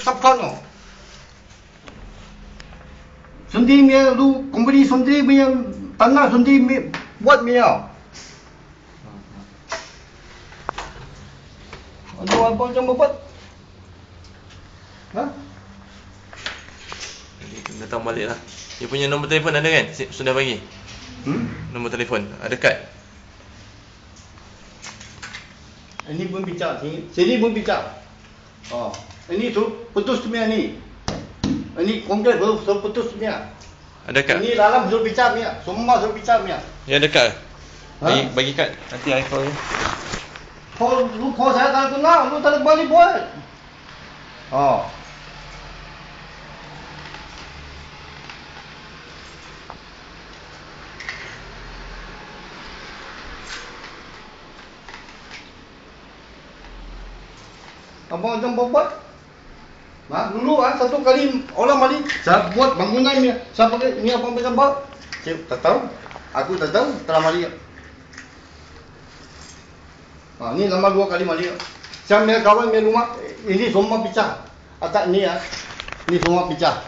Sapkan tu. Sendiri punya lu company sendiri punya tanah sendiri punya, buat punya. Ada apa macam buat? Ha? Jadi kena datang balik lah. Dia punya nombor telefon ada kan? Sudah bagi. Hmm? Nombor telefon. Ada kad. Ini pun bincang, sini, sini pun bincang. Oh, ini tu putus punya ni. Ini konkret baru suruh putus punya. Ada kad. Ini dalam suruh bincang punya. Semua suruh bincang punya. Ya ada kad. Bagi, Ha? bagi kad. Nanti I call. Kau lu kau saya tak kenal, lu tak balik buat. Oh. Abang macam buat Nah, dulu ah satu kali orang balik saya buat bangunan ni. Saya pakai ni apa macam buat? Saya tak tahu. Aku tak tahu telah balik. Ha, ni lama dua kali mali. Saya punya kawan punya rumah, ini semua pecah. Atas ni ya, ni semua pecah.